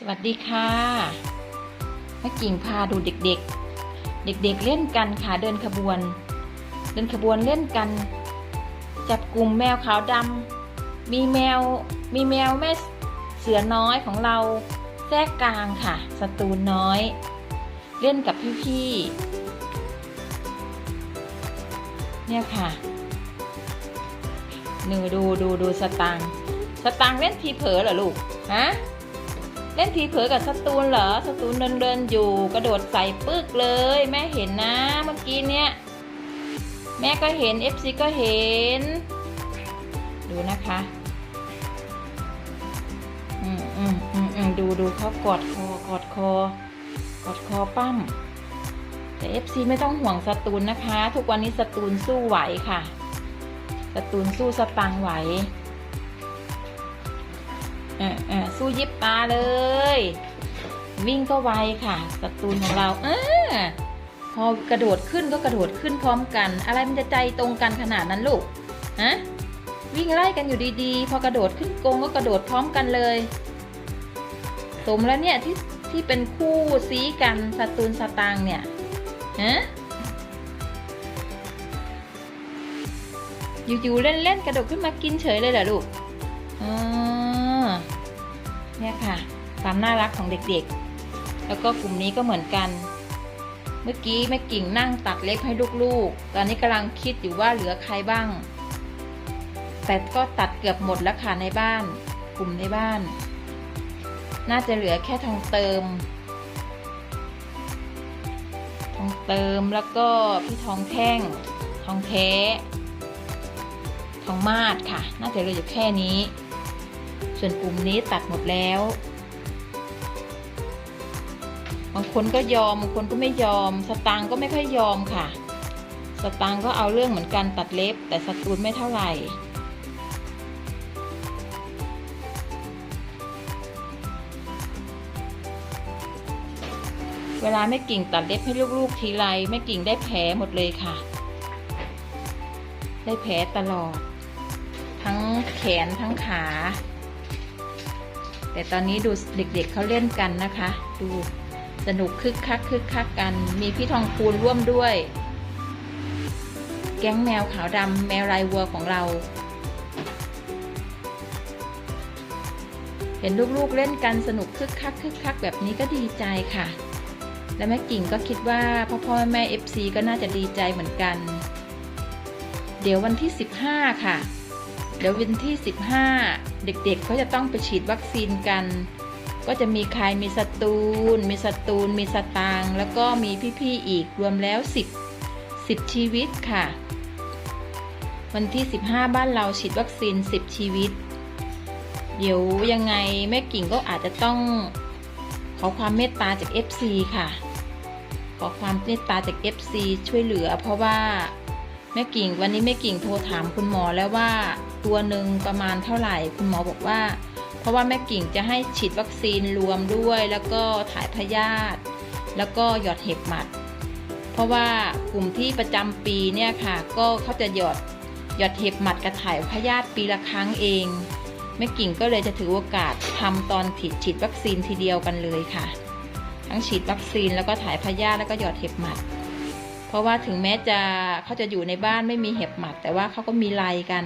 สวัสดีค่ะแม่กิ่งพาดูเด็กๆ เด็กๆเล่นกันค่ะเดินขบวน เดินขบวนเล่นกัน จับกลุ่มแมวขาวดำมีแมวมีแมวแม่เสือน้อยของเราแทรกกลางค่ะสตูนน้อย เล่นกับพี่ๆเนี่ยค่ะหนูดูดูดูสตางสตางเล่นทีเผลอเหรอลูกฮะ เล่นทีเผลอกับสตูนเหรอสตูนเดินเดินอยู่ กระโดดใส่ปึ๊กเลย แม่เห็นนะเมื่อกี้เนี่ยแม่ก็เห็น FC ก็เห็น ดูนะคะอืมอืมอืมอืมดูดูเขากอดคอกอดคอกอดคอปั้มแต่ FC ไม่ต้องห่วงสตูนนะคะ ทุกวันนี้สตูนสู้ไหวค่ะสตูนสู้สตังไหว ออเออสู้ยิบตาเลย วิ่งก็ไวค่ะสตูนของเราเออพอกระโดดขึ้นก็กระโดดขึ้นพร้อมกัน อะไรมันจะใจตรงกันขนาดนั้นลูกฮะวิ่งไล่กันอยู่ดีๆ พอกระโดดขึ้นกงก็กระโดดพร้อมกันเลย สมแล้วเนี่ยที่ที่เป็นคู่ซีกันสตูนสตางเนี่ยฮะอยู่ๆเล่นๆกระโดดขึ้นมากินเฉยเลยเหรอลูกอ๋อ เนี่ยค่ะความน่ารักของเด็กๆ แล้วก็กลุ่มนี้ก็เหมือนกัน เมื่อกี้แม่กิ่งนั่งตัดเล็บให้ลูกๆ ตอนนี้กำลังคิดอยู่ว่าเหลือใครบ้าง แต่ก็ตัดเกือบหมดแล้วค่ะในบ้าน กลุ่มในบ้าน น่าจะเหลือแค่ทองเติม ทองเติมแล้วก็พี่ทองแท่ง ทองแท้ ทองมาดค่ะ น่าจะเหลืออยู่แค่นี้ ส่วนกลุ่มนี้ตัดหมดแล้ว บางคนก็ยอมบางคนก็ไม่ยอม สตางก็ไม่ค่อยยอมค่ะ สตางก็เอาเรื่องเหมือนกันตัดเล็บ แต่สตูนไม่เท่าไหร่เวลาแม่กิ่งตัดเล็บให้ลูกๆทีไรแม่กิ่งได้แผลหมดเลยค่ะ ได้แผลตลอด ทั้งแขนทั้งขา แต่ตอนนี้ดูเด็กๆเขาเล่นกันนะคะ ดูสนุกคึกคักคึกคักกัน มีพี่ทองคูณร่วมด้วย แก๊งแมวขาวดำแมวลายวัวของเรา เห็นลูกๆเล่นกันสนุกคึกคักคึกคักแบบนี้ก็ดีใจค่ะ และแม่กิ่งก็คิดว่าพ่อพ่อแม่เอฟซีก็น่าจะดีใจเหมือนกัน เดี๋ยววันที่ 15 ค่ะ เดี๋ยววันที่ 15 เด็กๆเขาจะต้องไปฉีดวัคซีนกัน ก็จะมีใครมีสตูนมีสตูนมีสตางค์แล้วก็มีพี่ๆอีกรวมแล้ว 10 10 ชีวิตค่ะ วันที่ 15 บ้านเราฉีดวัคซีน 10 ชีวิต เดี๋ยวยังไงแม่กิ่งก็อาจจะต้องขอความเมตตาจาก FC ค่ะ ขอความเมตตาจาก FC ช่วยเหลือ เพราะว่าแม่กิ่งวันนี้แม่กิ่งโทรถามคุณหมอแล้วว่า ตัวหนึ่งประมาณเท่าไหร่ คุณหมอบอกว่า เพราะว่าแม่กิ่งจะให้ฉีดวัคซีนรวมด้วย แล้วก็ถ่ายพยาธิแล้วก็หยอดเห็บหมัด เพราะว่ากลุ่มที่ประจำปีเนี่ยค่ะ ก็เขาจะหยอดหยอดเห็บหมัดกับถ่ายพยาธิปีละครั้งเองแม่กิ่งก็เลยจะถือโอกาสทำตอนฉีดฉีดวัคซีนทีเดียวกันเลยค่ะ ทั้งฉีดวัคซีนแล้วก็ถ่ายพยาธิแล้วก็หยอดเห็บหมัด เพราะว่าถึงแม้จะเขาจะอยู่ในบ้านไม่มีเห็บหมัด แต่ว่าเขาก็มีไลกัน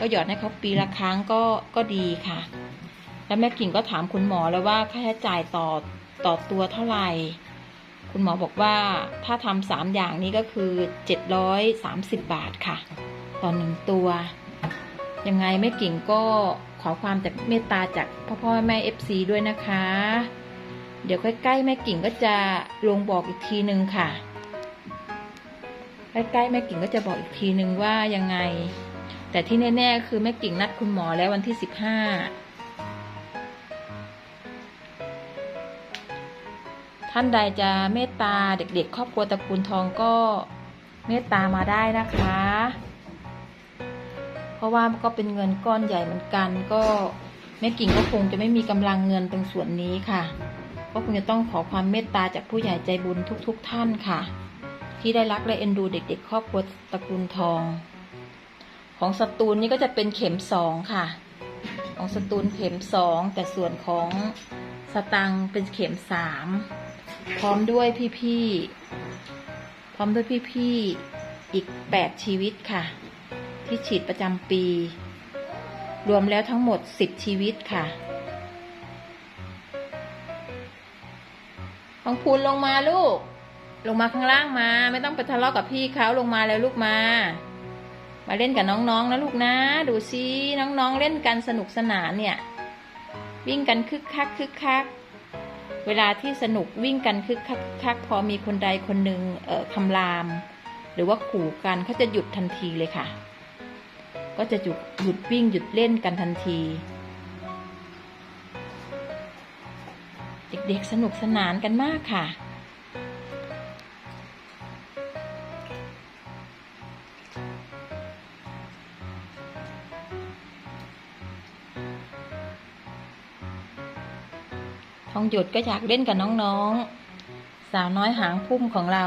ก็หยอดให้เขาปีละครั้งก็ก็ดีค่ะ แล้วแม่กิ่งก็ถามคุณหมอแล้วว่าค่าใช้จ่ายต่อต่อตัวเท่าไหร่ คุณหมอบอกว่าถ้าทำสามอย่างนี้ก็คือเจ็ดร้อยสามสิบบาทค่ะ ต่อหนึ่งตัว ยังไงแม่กิ่งก็ขอความจากเมตตาจากพ่อพ่อแม่เอฟซีด้วยนะคะ เดี๋ยวใกล้ๆแม่กิ่งก็จะลงบอกอีกทีหนึ่งค่ะ ใกล้ๆแม่กิ่งก็จะบอกอีกทีหนึ่งว่ายังไง แต่ที่แน่ๆคือแม่กิ่งนัดคุณหมอแล้ววันที่สิบห้าท่านใดจะเมตตาเด็กๆ ครอบครัวตระกูลทองก็เมตตามาได้นะคะ เพราะว่าก็เป็นเงินก้อนใหญ่เหมือนกัน ก็แม่กิ่งก็คงจะไม่มีกำลังเงินตรงส่วนนี้ค่ะ ก็คงจะต้องขอความเมตตาจากผู้ใหญ่ใจบุญทุกๆทท่านค่ะ ที่ได้รักและเอ็นดูเด็กๆ ครอบครัวตระกูลทอง ของสตูลนี่ก็จะเป็นเข็มสองค่ะ ของสตูลเข็มสองแต่ส่วนของสตังเป็นเข็มสามพร้อมด้วยพี่ๆพร้อมด้วยพี่ๆอีกแปดชีวิตค่ะ ที่ฉีดประจำปี รวมแล้วทั้งหมดสิบชีวิตค่ะของพูนลงมาลูก ลงมาข้างล่างมา ไม่ต้องไปทะเลาะกับพี่เขาลงมาแล้วลูกมา มาเล่นกับน้องๆนะลูกนะ ดูซิน้องๆเล่นกันสนุกสนานเนี่ย วิ่งกันคึกคักคึกคักเวลาที่สนุกวิ่งกันคึกคักคึกคักพอมีคนใดคนหนึ่งเอ่อคำราม หรือว่าขู่กันเขาจะหยุดทันทีเลยค่ะ ก็จะหยุดหยุดวิ่งหยุดเล่นกันทันที เด็กๆสนุกสนานกันมากค่ะ หยุดก็อยากเล่นกับน้องๆ สาวน้อยหางพุ่มของเรา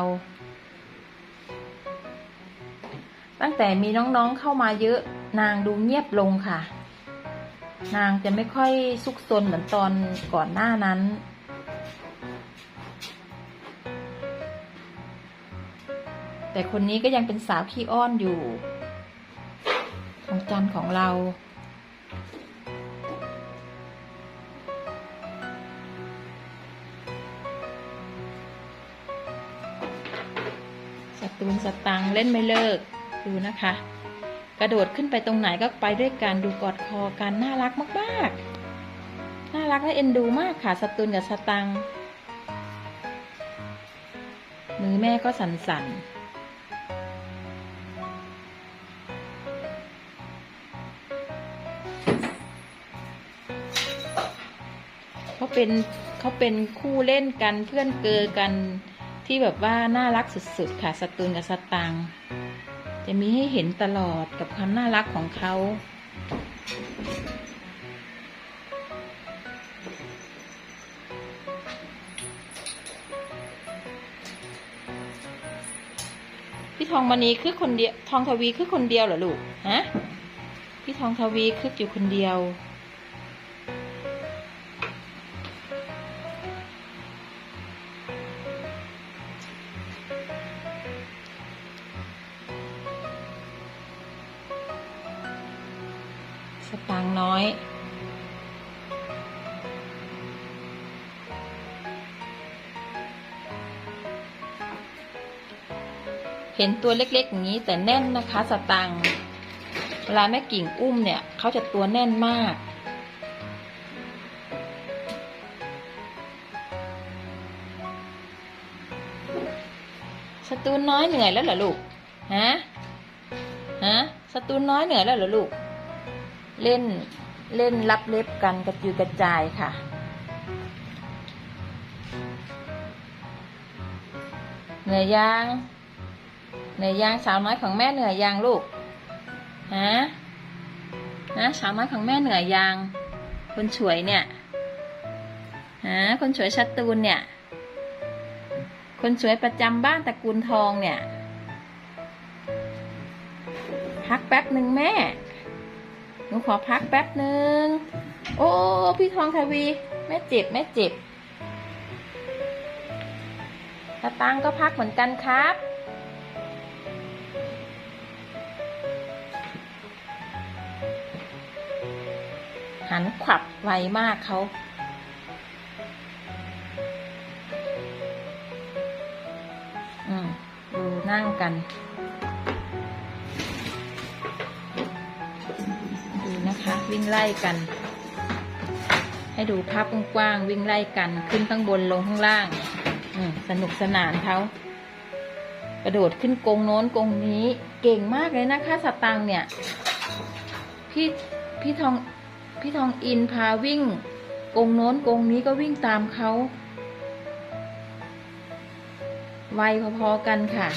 ตั้งแต่มีน้องๆเข้ามาเยอะ นางดูเงียบลงค่ะ นางจะไม่ค่อยซุกซนเหมือนตอนก่อนหน้านั้นแต่คนนี้ก็ยังเป็นสาวขี้อ้อนอยู่ ของจันของเรา สตูนสตังเล่นไม่เลิกดูนะคะ กระโดดขึ้นไปตรงไหนก็ไปด้วยกันดูกอดคอกันน่ารักมากๆ น่ารักและเอ็นดูมากค่ะสตูนกับสตังมือแม่ก็สั่นๆเขาเป็นเขาเป็นคู่เล่นกันเพื่อนเกอกัน ที่แบบว่าน่ารักสุดๆ ค่ะสตูนกับสตัง จะมีให้เห็นตลอดกับความน่ารักของเขา พี่ทองมณีคือคนเดียว ทองทวีคือคนเดียวเหรอลูก ฮะ พี่ทองทวีคืออยู่คนเดียว สตางค์น้อยเห็นตัวเล็กๆอย่างนี้แต่แน่นนะคะ สตังค์เวลาแม่กิ่งอุ้มเนี่ยเขาจะตัวแน่นมาก สตูนน้อยเหนื่อยแล้วเหรอลูก ฮะ ฮะ สตูนน้อยเหนื่อยแล้วเหรอลูก เล่นเล่นรับเล็บกันกระจุยกระจายค่ะ เหนื่อยยังเหนื่อยยังสาวน้อยของแม่เหนื่อยยังลูกฮะนะสาวน้อยของแม่เหนื่อยยังคนสวยเนี่ยฮะคนสวยชัดตูนเนี่ย คนสวยประจำบ้านตระกูลทองเนี่ยพักแป๊บหนึ่งแม่ นูขอพักแป๊บหนึ่ง โอ้ พี่ทองทวี แม่เจ็บ แม่เจ็บตาตังก็พักเหมือนกันครับ หันขวับไวมากเขาอืมดูนั่งกัน วิ่งไล่กัน ให้ดูภาพกว้างๆวิ่งไล่กันขึ้นข้างบนลงข้างล่างอืสนุกสนานเขากระโดดขึ้นกงโน้นกงนี้เก่งมากเลยนะคะสตังค์เนี่ย พี่พี่ทองพี่ทองอินพาวิ่ง กงโน้นกงนี้ก็วิ่งตามเขาไวพอๆกันค่ะ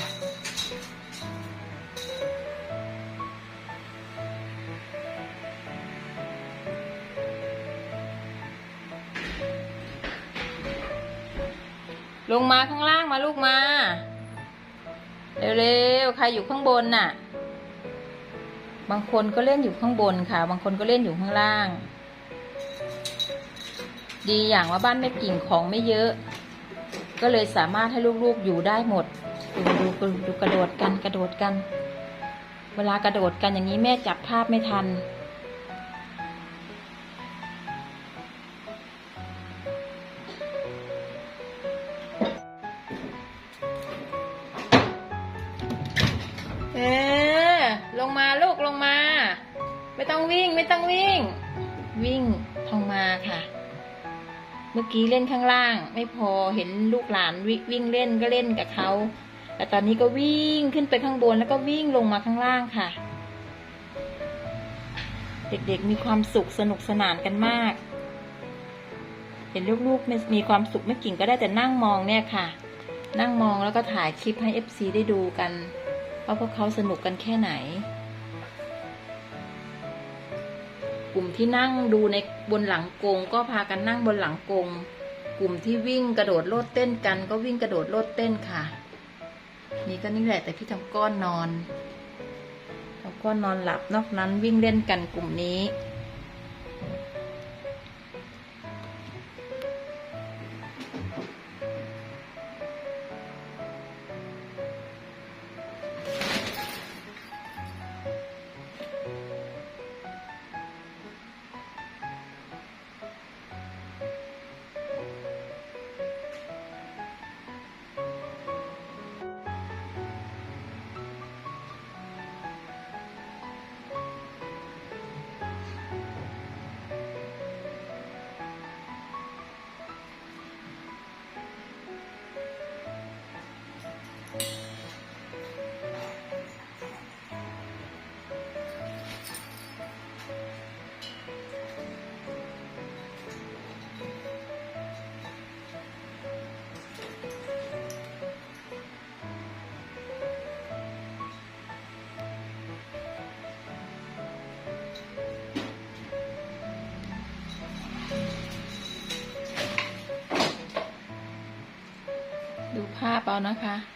ลงมาข้างล่างมาลูกมา เร็วๆ ใครอยู่ข้างบนน่ะ บางคนก็เล่นอยู่ข้างบนค่ะ บางคนก็เล่นอยู่ข้างล่าง ดีอย่างว่าบ้านแม่กิ่งของไม่เยอะ ก็เลยสามารถให้ลูกๆอยู่ได้หมดดูดูดูดูกระโดดกันกระโดดกัน เวลากระโดดกันอย่างนี้แม่จับภาพไม่ทัน ต้องวิ่ง ไม่ต้องวิ่ง วิ่งทองมาค่ะ เมื่อกี้เล่นข้างล่าง ไม่พอเห็นลูกหลานวิวิ่งเล่นก็เล่นกับเขาแต่ตอนนี้ก็วิ่งขึ้นไปข้างบนแล้วก็วิ่งลงมาข้างล่างค่ะ เด็กๆมีความสุขสนุกสนานกันมาก เห็นลูกๆม่มีความสุขไม่กิ่งก็ได้แต่นั่งมองเนี่ยค่ะ นั่งมองแล้วก็ถ่ายคลิปให้ FC ได้ดูกันว่าพวกเขาสนุกกันแค่ไหน กลุ่มที่นั่งดูในบนหลังกง ก็พากันนั่งบนหลังกง กลุ่มที่วิ่งกระโดดโลดเต้นกัน ก็วิ่งกระโดดโลดเต้นค่ะ นี่ก็นี่แหละแต่พี่ทำก้อนนอนทำก้อนนอนหลับนอกนั้นวิ่งเล่นกันกลุ่มนี้ เอานะคะ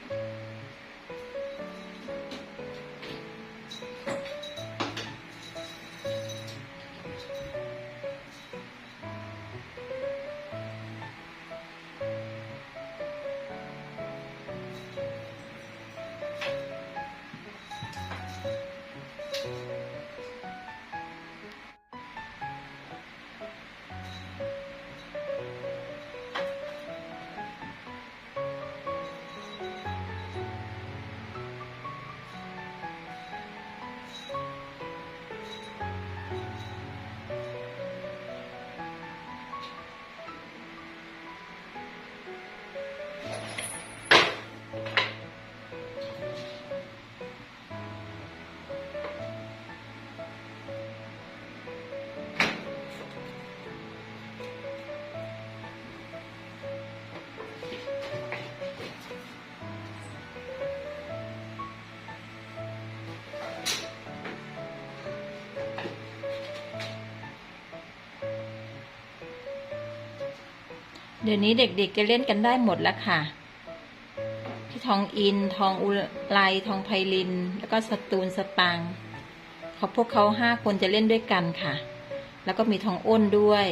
เดี๋ยวนี้เด็กๆจะเล่นกันได้หมดแล้วค่ะ พี่ทองอิน ทองอุไลทองไพลิน แล้วก็สตูนสตังเขาพวกเขาห้าคนจะเล่นด้วยกันค่ะ แล้วก็มีทองอ้นด้วย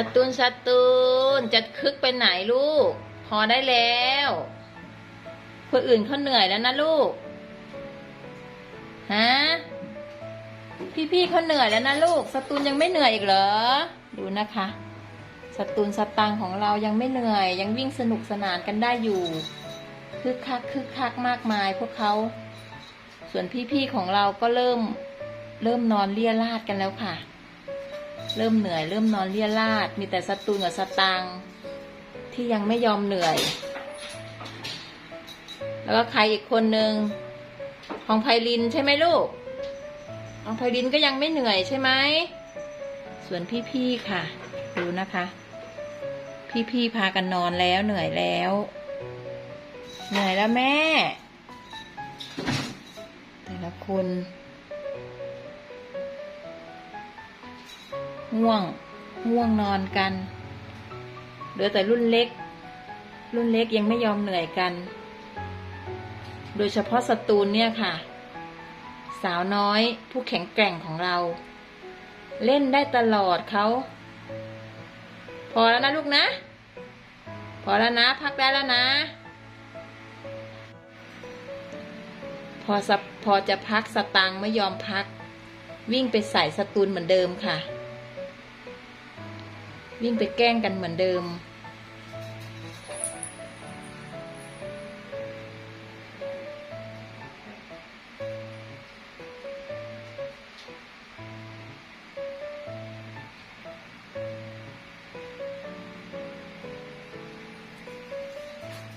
สตูนสตูนจะคึกไปไหนลูก พอได้แล้วคนอื่นเขาเหนื่อยแล้วนะลูกฮะพี่ๆเขาเหนื่อยแล้วนะลูกสตูนยังไม่เหนื่อยอีกเหรอ ดูนะคะสตูนสตังของเรายังไม่เหนื่อย ยังวิ่งสนุกสนานกันได้อยู่คึกคักคึกคักมากมายพวกเขา ส่วนพี่ๆของเราก็เริ่ม เริ่มนอนเลี่ยราดกันแล้วค่ะ เริ่มเหนื่อย เริ่มนอนเลี่ยราด มีแต่สตูนกับสตังที่ยังไม่ยอมเหนื่อย แล้วก็ใครอีกคนนึงของไพลินใช่ไหมลูกน้องไพรินก็ยังไม่เหนื่อยใช่ไหม ส่วนพี่ๆค่ะ ดูนะคะ พี่ๆพากันนอนแล้วเหนื่อยแล้ว เหนื่อยแล้วแม่ แต่ละคน ง่วงง่วงนอนกันเหลือแต่รุ่นเล็ก รุ่นเล็กยังไม่ยอมเหนื่อยกัน โดยเฉพาะสตูนเนี่ยค่ะ สาวน้อยผู้แข็งแกร่งของเรา เล่นได้ตลอดเขาพอแล้วนะลูกนะ พอแล้วนะ พักได้แล้วนะ พอพอจะพักสตังไม่ยอมพัก วิ่งไปใส่สตูนเหมือนเดิมค่ะ วิ่งไปแกล้งกันเหมือนเดิม